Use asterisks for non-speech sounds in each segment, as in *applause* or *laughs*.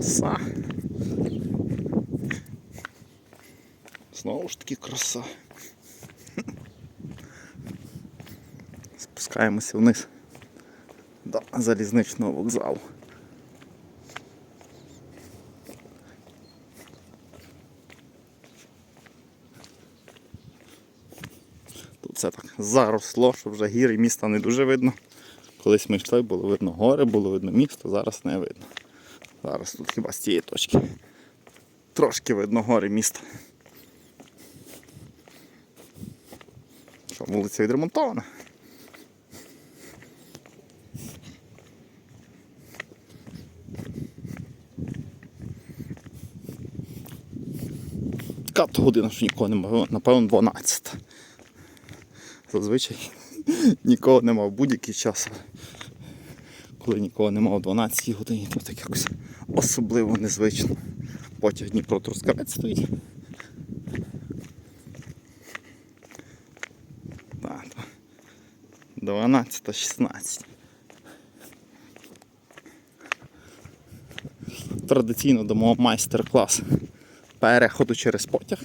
Краса. Знову ж таки краса. Спускаємося вниз до залізничного вокзалу. Тут все так заросло, що вже гір і міста не дуже видно. Колись ми йшли, було видно гори, було видно місто, зараз не видно. Зараз тут хіба з цієї точки. Трошки видно гори міста. Що, вулиця відремонтована. Така то година, що нікого немає, напевно, 12. Зазвичай *laughs* нікого нема в будь-який час. Коли нікого нема о 12 годині, то так якось особливо незвично. Потяг Дніпро Трускавець стоїть. Так, 12-16. Традиційно дамо майстер-клас переходу через потяг.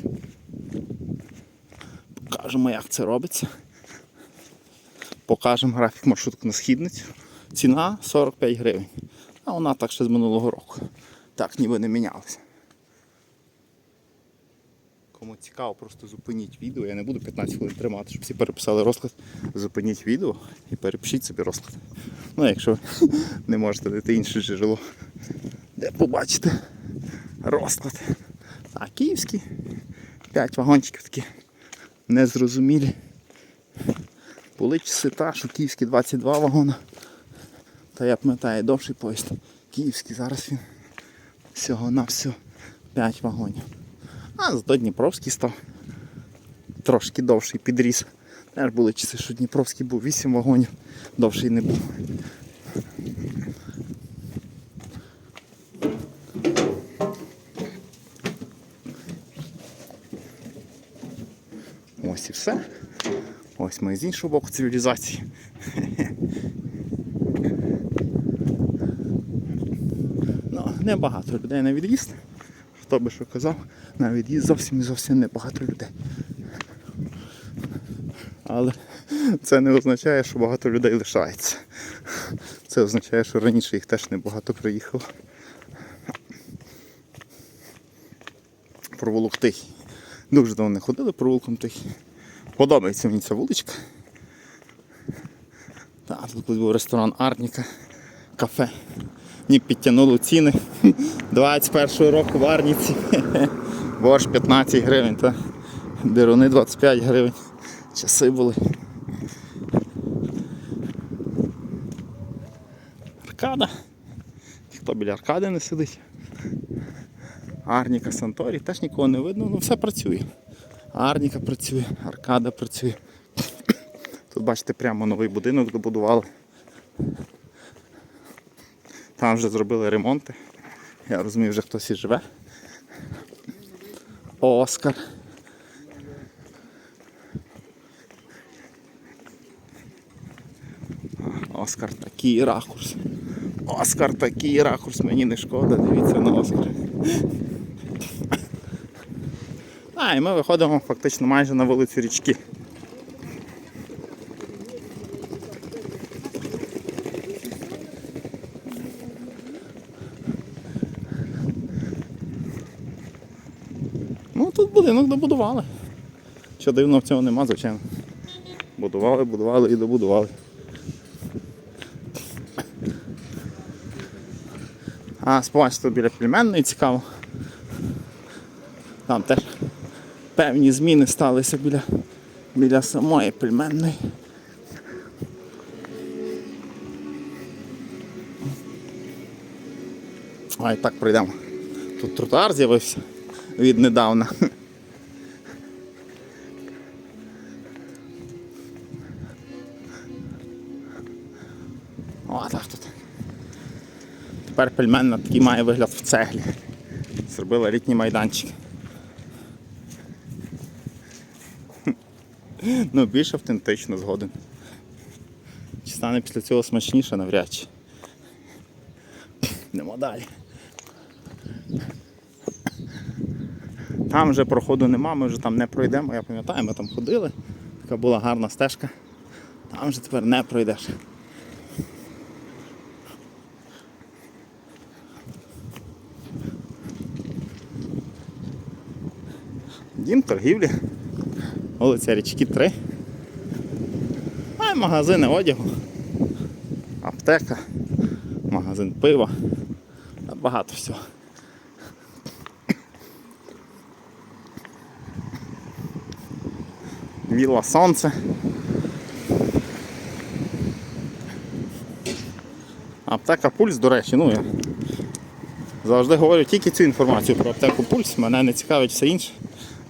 Покажемо, як це робиться. Покажемо графік маршрутку на східницю. Ціна 45 гривень. А вона так ще з минулого року. Так ніби не мінялася. Кому цікаво, просто зупиніть відео. Я не буду 15 хвилин тримати, щоб всі переписали розклад. Зупиніть відео і перепишіть собі розклад. Ну, якщо *laughs* не можете знайти інше джерело, де побачите розклад. А київський 5 вагончиків такі незрозумілі. Були часи та, що київські 22 вагона. Та я пам'ятаю, довший поїзд. Київський, зараз він всього на всього 5 вагонів. А зато Дніпровський став трошки довший підріс. Теж були часи, що Дніпровський був 8 вагонів, довший не був. Ось і все. Ось ми з іншого боку цивілізації. Небагато людей на від'їзд. Хто би що казав, на від'їзд зовсім і зовсім небагато людей. Але це не означає, що багато людей лишається. Це означає, що раніше їх теж небагато приїхало. Провулок Тихий. Дуже давно не ходили провулком Тихий. Подобається мені ця вуличка. Так, тут був ресторан Арніка, кафе. Мені підтягнули ціни *laughs* 21 року Арніці. *laughs* Борщ 15 гривень, та деруни 25 гривень. Часи були. Аркада. Хто біля аркади не сидить? Арніка, Санторі, теж нікого не видно, ну все працює. Арніка працює, аркада працює. Тут бачите, прямо новий будинок добудували. Там вже зробили ремонти. Я розумію, вже хтось і живе. Оскар. Оскар такий ракурс. Оскар такий ракурс, мені не шкода, дивіться на Оскар. А, і ми виходимо фактично майже на вулицю річки. Будинок добудували. Що дивно в цьому нема, звичайно. Будували, будували і добудували. А, спочатку біля пельменної цікаво. Там теж певні зміни сталися біля, біля самої пельменної. А і так пройдемо. Тут тротуар з'явився віднедавна. Тепер пельменна такий має вигляд в цеглі. Зробила літній майданчики. *laughs* Ну, більш автентично згоден. Чи стане після цього смачніше навряд чи. Йдемо далі. Там вже проходу нема, ми вже там не пройдемо, я пам'ятаю, ми там ходили, така була гарна стежка, там вже тепер не пройдеш. Дім торгівлі. Вулиця Річки 3. А й магазини одягу. Аптека, магазин пива. Багато всього. Вілла Сонце. Аптека Пульс, до речі, ну я завжди говорю тільки цю інформацію про аптеку Пульс. Мене не цікавить все інше.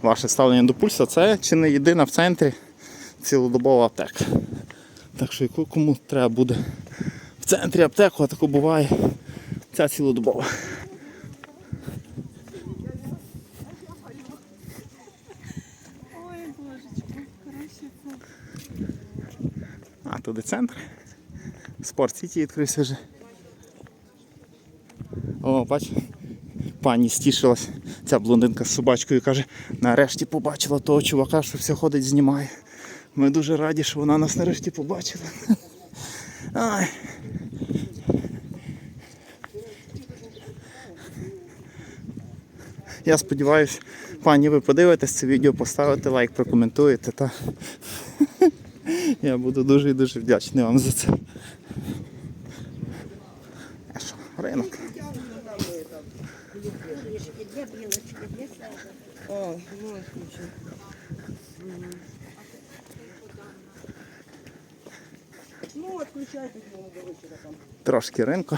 Ваше ставлення до пульса це чи не єдина в центрі цілодобова аптека. Так що яку кому треба буде в центрі аптеку, а таку буває ця цілодобова. Ой, божечко. А туди центр. Спорт Сіті відкрився вже. О, бач, пані стішилась. Ця блондинка з собачкою каже, нарешті побачила того чувака, що все ходить, знімає. Ми дуже раді, що вона нас нарешті побачила. Ай. Я сподіваюся, пані, ви подивитесь це відео, поставите лайк, прокоментуєте. Та... Я буду дуже і дуже вдячний вам за це. А що, ринок. Для білочки, для себе. О, ну мама, до вечора там. Трошки ринку.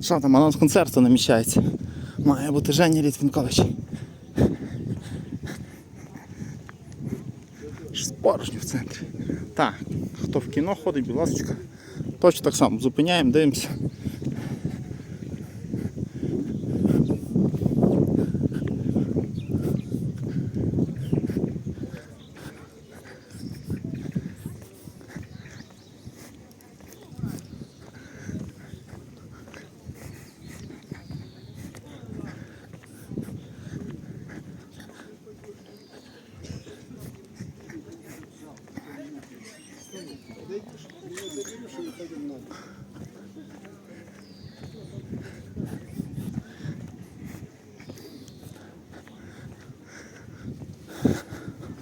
Що там, анонс концерту наміщається. Має бути Женя Літвінкович. Щось в центрі. Так, хто в кіно ходить, будь ласка. Точно так само зупиняємо, дивимося.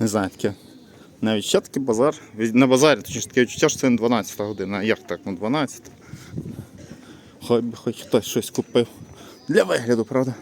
Не знаю, таке. Навіть ще такий базар. На базарі, точніше таке відчуття, що це не 12 година. А як так, ну 12? Хоч би хоч хтось щось купив. Для вигляду, правда?